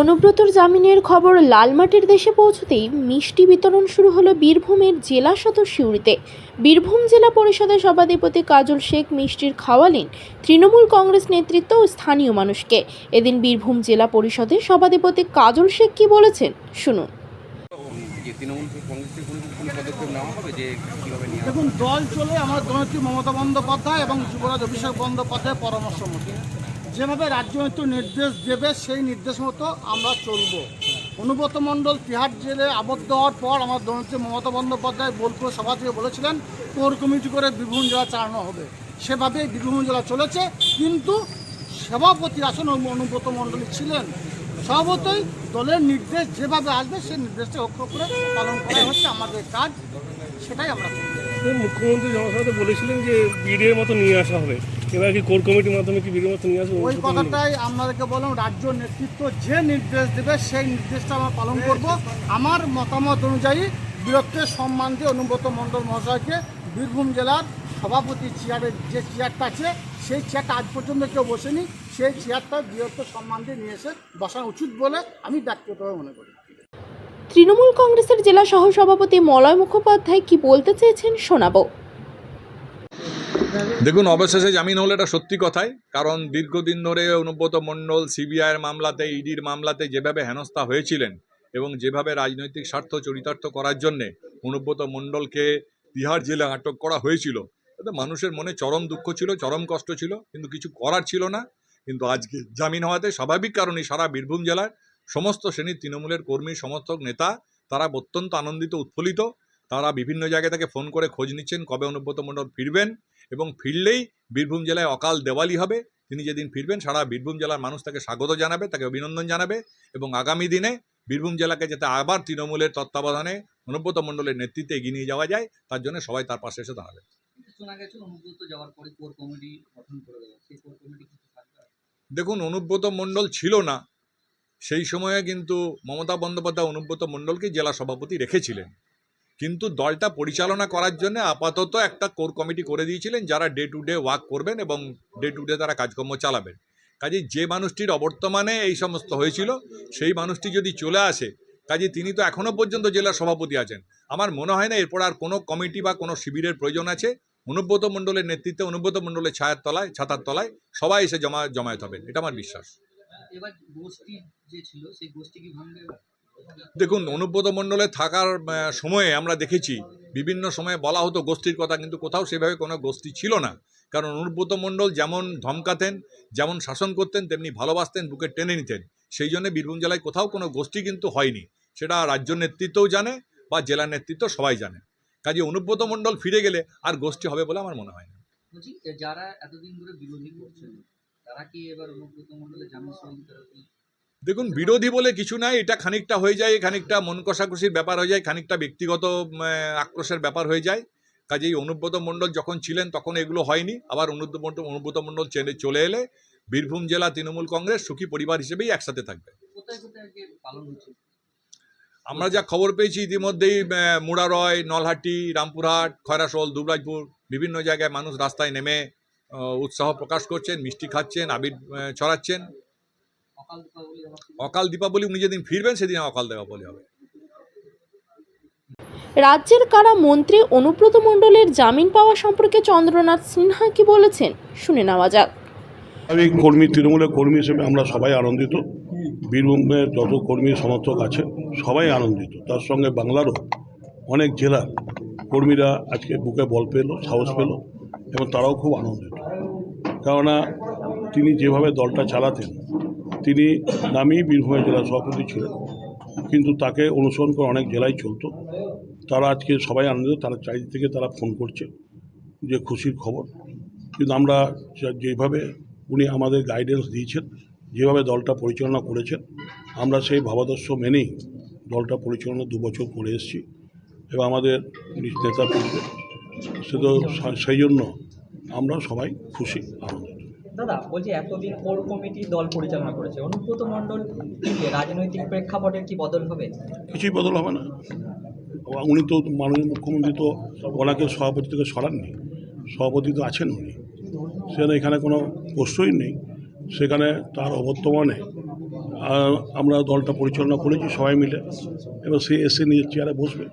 অনুব্রতর জামিনের খবর লালমাটির দেশে পৌঁছতেই মিষ্টি বিতরণ শুরু হলো বীরভূমের জেলা সদর সিউড়িতে বীরভূম জেলা পরিষদের সভাধিপতি কাজল শেখ মিষ্টির খাওয়ালেন তৃণমূল কংগ্রেস নেতৃত্ব ও স্থানীয় মানুষকে। এদিন বীরভূম জেলা পরিষদের সভাধিপতি কাজল শেখ কি বলেছেন? শুনুন। তৃণমূল কংগ্রেসের কোনো কোনো পদক্ষেপ নেওয়া হবে যে কীভাবে নিয়ে দেখুন দল চলে আমার দলনেত্রী মমতা বন্দ্যোপাধ্যায় এবং যুবরাজ অভিষেক বন্দ্যোপাধ্যায়ের পরামর্শ মতো যেভাবে রাজ্যনেত্রী নির্দেশ দেবে, সেই নির্দেশ মতো আমরা চলব। অনুব্রত মণ্ডল তিহার জেলে আবদ্ধ হওয়ার পর আমার দলনেত্রী মমতা বন্দ্যোপাধ্যায় বোলপুর সভা থেকে বলেছিলেন, কোর কমিটি করে বীরভূম জেলা চালানো হবে। সেভাবেই বীরভূম জেলা চলেছে, কিন্তু সভাপতি আসন অনুব্রত মণ্ডলী ছিলেন। সভাপতই দলের নির্দেশ যেভাবে আসবে, সেই নির্দেশটা অক্ষ করে পালন করা হচ্ছে আমাদের কাজ, সেটাই আমরা মুখ্যমন্ত্রী জনসভাতে বলেছিলেন যে বিডের মতো নিয়ে আসা হবে। এবার কি কোর কমিটির মাধ্যমে কি বিডের মতো নিয়ে আসবে ওই কথাটাই আপনাদেরকে বললাম রাজ্য নেতৃত্ব যে নির্দেশ দেবে সেই নির্দেশটা আমরা পালন করব। আমার মতামত অনুযায়ী বীরত্বের সম্মান দিয়ে অনুব্রত মণ্ডল মহাশয়কে বীরভূম জেলার সভাপতি চেয়ারের যে চেয়ারটা আছে সেই চেয়ারটা আজ পর্যন্ত কেউ বসেনি। সেই চেয়ারটা বীরত্বের সম্মান দিয়ে নিয়ে এসে বসানো উচিত বলে আমি ব্যক্তিগতভাবে মনে করি। তৃণমূল কংগ্রেসের জেলা সহসভাপতি মলয় মুখোপাধ্যায় কি বলতে চেয়েছেন শোনাবো। দেখুন, অবশেষে জামিন হলো এটা সত্যি কথাই, কারণ দীর্ঘদিন ধরে অনুব্রত মণ্ডল সিবিআইয়ের মামলাতে, ইডির মামলাতে যেভাবে হেনস্থা হয়েছিলেন এবং যেভাবে রাজনৈতিক স্বার্থ চরিতার্থ করার জন্যে অনুব্রত মণ্ডলকে তিহার জেলে আটক করা হয়েছিল তাতে মানুষের মনে চরম দুঃখ ছিল, চরম কষ্ট ছিল, কিন্তু কিছু করার ছিল না। কিন্তু আজকে জামিন হওয়াতে স্বাভাবিক কারণে সারা বীরভূম জেলার সমস্ত শ্রেণির তৃণমূলের কর্মী সমর্থক নেতা তারা অত্যন্ত আনন্দিত উৎফুল্লিত। তারা বিভিন্ন জায়গা থেকে ফোন করে খোঁজ নিচ্ছেন কবে অনুব্রত মণ্ডল ফিরবেন এবং ফিরলেই বীরভূম জেলায় অকাল দেওয়ালি হবে। তিনি যেদিন ফিরবেন সারা বীরভূম জেলার মানুষ তাকে স্বাগত জানাবে তাকে অভিনন্দন জানাবে এবং আগামী দিনে বীরভূম জেলাকে যাতে আবার তৃণমূলের তত্ত্বাবধানে অনুব্রত মণ্ডলের নেতৃত্বে এগিয়ে নিয়ে যাওয়া যায়। তার জন্য সবাই তার পাশে এসে দাঁড়াবে। দেখুন অনুব্রত মণ্ডল ছিল না। সেই সময়ে কিন্তু মমতা বন্দ্যোপাধ্যায়, অনুব্রত মণ্ডলকে জেলা সভাপতি রেখেছিলেন। কিন্তু দলটা পরিচালনা করার জন্য আপাতত একটা কোর কমিটি করে দিয়েছিলেন, যারা ডে টু ডে ওয়াক করবেন এবং ডে টু ডে তারা কাজকর্ম চালাবেন। কাজে যে মানুষটির অবর্তমানে এই সমস্ত হয়েছিল, সেই মানুষটি যদি চলে আসে কাজে তিনি তো এখনও পর্যন্ত জেলার সভাপতি আছেন। আমার মনে হয় না এরপর আর কোনো কমিটি বা কোনো শিবিরের প্রয়োজন আছে। অনুব্রত মণ্ডলের নেতৃত্বে, অনুব্রত মণ্ডলের ছায়ার তলায়, ছাতার তলায় সবাই এসে জমা জমায়েত হবেন, এটা আমার বিশ্বাস। এবার গোষ্ঠী যে ছিল সেই গোষ্ঠী কি ভাঙবে? দেখুন অনুব্রত মণ্ডলে থাকার সময়ে আমরা দেখেছি বিভিন্ন সময়ে বলা হতো গোষ্ঠীর কথা কিন্তু কোথাও সেভাবে কোনো গোষ্ঠী ছিল না। কারণ অনুব্রত মণ্ডল যেমন ধমকাতেন যেমন শাসন করতেন তেমনি ভালোবাসতেন বুকে টেনে নিতেন। সেই জন্য বীরভূম জেলায় কোথাও কোনো গোষ্ঠী কিন্তু হয়নি। সেটা রাজ্য নেতৃত্বও জানে বা জেলা নেতৃত্ব সবাই জানে। কাজে অনুব্রত মণ্ডল ফিরে গেলে আর গোষ্ঠী হবে বলে আমার মনে হয় না। যারা এতদিন ধরে বিরোধী করছেন তারা কি এবার অনুব্রত মণ্ডলের জামিন সহযোগিতা দেখুন বিরোধী বলে কিছু নাই এটা খানিকটা হয়ে যায় খানিকটা মন কষাকষির ব্যাপার হয়ে যায় খানিকটা ব্যক্তিগত আক্রোশের ব্যাপার হয়ে যায়। কাজেই অনুব্রত মণ্ডল যখন ছিলেন তখন এগুলো হয়নি আবার অনুব্রত অনুব্রত মণ্ডল চেনে চলে এলে বীরভূম জেলা তৃণমূল কংগ্রেস সুখী পরিবার হিসেবেই একসাথে থাকবে। আমরা যা খবর পেয়েছি ইতিমধ্যেই মুড়ারয় নলহাটি রামপুরহাট খয়রাসোল দুবরাজপুর বিভিন্ন জায়গায় মানুষ রাস্তায় নেমে উৎসাহ প্রকাশ করছেন মিষ্টি খাচ্ছেন আবির ছড়াচ্ছেন। অকাল দীপাবলি অকাল দীপাবলি উনি যেদিন ফিরবেন সেদিন অকাল দীপাবলি হবে। রাজ্যের কারা মন্ত্রী অনুব্রত মণ্ডলের জামিন পাওয়া সম্পর্কে চন্দ্রনাথ সিনহা কি বলেছেন শুনে নেওয়া যাক। আমি কর্মী তৃণমূলের কর্মী হিসেবে আমরা সবাই আনন্দিত। বীরভূমের যত কর্মী সমর্থক আছে সবাই আনন্দিত। তার সঙ্গে বাংলারও অনেক জেলার কর্মীরা আজকে বুকে বল পেল সাহস পেল এবং তারাও খুব আনন্দিত। কেননা তিনি যেভাবে দলটা চালাতেন, তিনি নামেই বীরভূমের জেলা সভাপতি ছিলেন। কিন্তু তাকে অনুসরণ করে অনেক জেলায় চলতো। তারা আজকে সবাই আনন্দিত, তারা চারিদিক থেকে তারা ফোন করছে যে খুশির খবর। কিন্তু আমরা যেভাবে উনি আমাদের গাইডেন্স দিয়েছেন, যেভাবে দলটা পরিচালনা করেছেন, আমরা সেই ভাবাদর্শ মেনেই দলটা পরিচালনা দু বছর করে এসেছি। এবং আমাদের নেতা কর্মীদের সে তো সেই জন্য আমরা সবাই খুশি আনন্দ দাদা বলছি এতদিন কোর কমিটি দল পরিচালনা করেছে অনুব্রত মণ্ডল রাজনৈতিক প্রেক্ষাপটের কি বদল হবে? কিছুই বদল হবে না। উনি তো মাননীয় মুখ্যমন্ত্রী তো ওনাকে সভাপতি থেকে সরাননি সভাপতি তো আছেন উনি। সেখানে এখানে কোনো প্রশ্নই নেই। সেখানে তার অবর্তমানে আমরা দলটা পরিচালনা করেছি সবাই মিলে। এবার সে এসে নিজের চেয়ারে বসবে।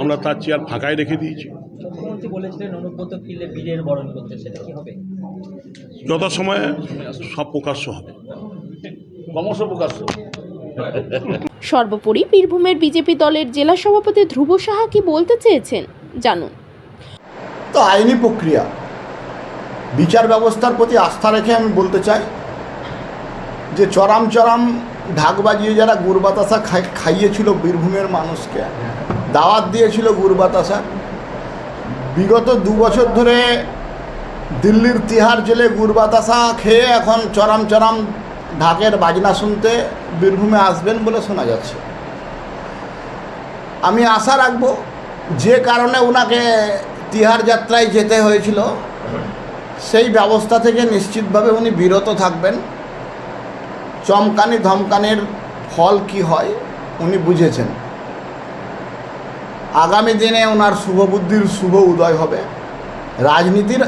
আমরা তার চেয়ার ফাঁকায় রেখে দিয়েছি। মুখ্যমন্ত্রী বলেছিলেন অনুব্রত ফিরলে বীরের বরণ করতে সেটা কি হবে? যথাসময়ে সব প্রকাশ্য হবে। সর্বোপরি বীরভূমের বিজেপি দলের জেলা সভাপতি ধ্রুব সাহা কি বলতে চেয়েছেন? জানুন। তো আইনি প্রক্রিয়া। বিচার ব্যবস্থার প্রতি আস্থা রেখে আমি বলতে চাই যে চরাম চরাম ঢাক বাজিয়ে যারা গুড় বাতাসা খাইয়েছিল বীরভূমের মানুষকে দাওয়াত দিয়েছিল গুড় বাতাসা বিগত দু বছর ধরে দিল্লির তিহার জেলে গুড় বাতাসা খেয়ে এখন চরম চরম ঢাকের বাজনা শুনতে বীরভূমে আসবেন বলে শোনা যাচ্ছে। আমি আশা রাখব যে কারণে ওনাকে তিহার যাত্রায় যেতে হয়েছিল, সেই ব্যবস্থা থেকে নিশ্চিতভাবে উনি বিরত থাকবেন। চমকানি ধমকানির ফল কি হয় উনি বুঝেছেন। আগামী দিনে ওনার শুভবুদ্ধির শুভ উদয় হবে। রাজনীতির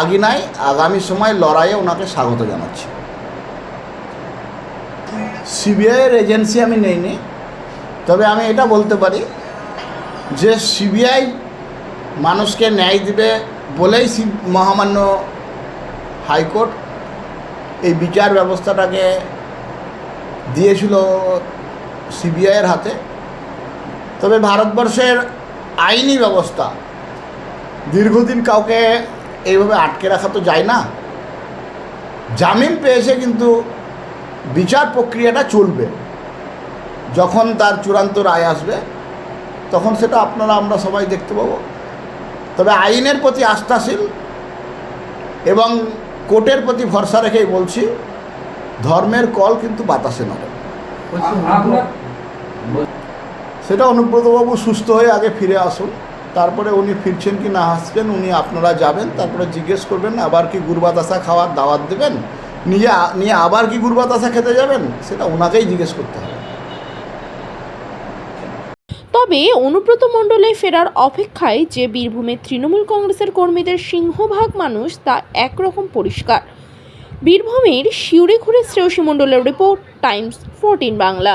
আগিনায় আগামী সময় লড়াইয়ে ওনাকে স্বাগত জানাচ্ছি। সিবিআইয়ের এজেন্সি আমি নেইনি, তবে আমি এটা বলতে পারি যে সিবিআই মানুষকে ন্যায় দিবে বলেই মহামান্য হাইকোর্ট এই বিচার ব্যবস্থাটাকে দিয়েছিল সিবিআইয়ের হাতে। তবে ভারতবর্ষের আইনি ব্যবস্থা, দীর্ঘদিন কাউকে এইভাবে আটকে রাখা তো যায় না। জামিন পেয়েছে কিন্তু বিচার প্রক্রিয়াটা চলবে। যখন তার চূড়ান্ত রায় আসবে, তখন সেটা আপনারা, আমরা সবাই দেখতে পাবো। তবে আইনের প্রতি আস্থাশীল এবং কোর্টের প্রতি ভরসা রেখেই বলছি, ধর্মের কল কিন্তু বাতাসে নড়ে। সেটা অনুব্রতবাবু সুস্থ হয়ে আগে ফিরে আসুন। তারপরে উনি ফিরছেন কি না আসবেন উনি আপনারা যাবেন, তারপরে জিজ্ঞেস করবেন, আবার কি গুরবাতাসা খাওয়ার দাওয়াত দেবেন? নিয়ে নিয়ে আবার কি গুরবাতাসা খেতে যাবেন? সেটা ওনাকেই জিজ্ঞেস করতে হবে। তবে অনুব্রত মণ্ডলে ফেরার অপেক্ষায় যে বীরভূমে তৃণমূল কংগ্রেসের কর্মীদের সিংহভাগ মানুষ, তা একরকম পরিষ্কার। বীরভূমের ঘুরে শ্রেয়সী মণ্ডলের report, Times, fourteen Bangla.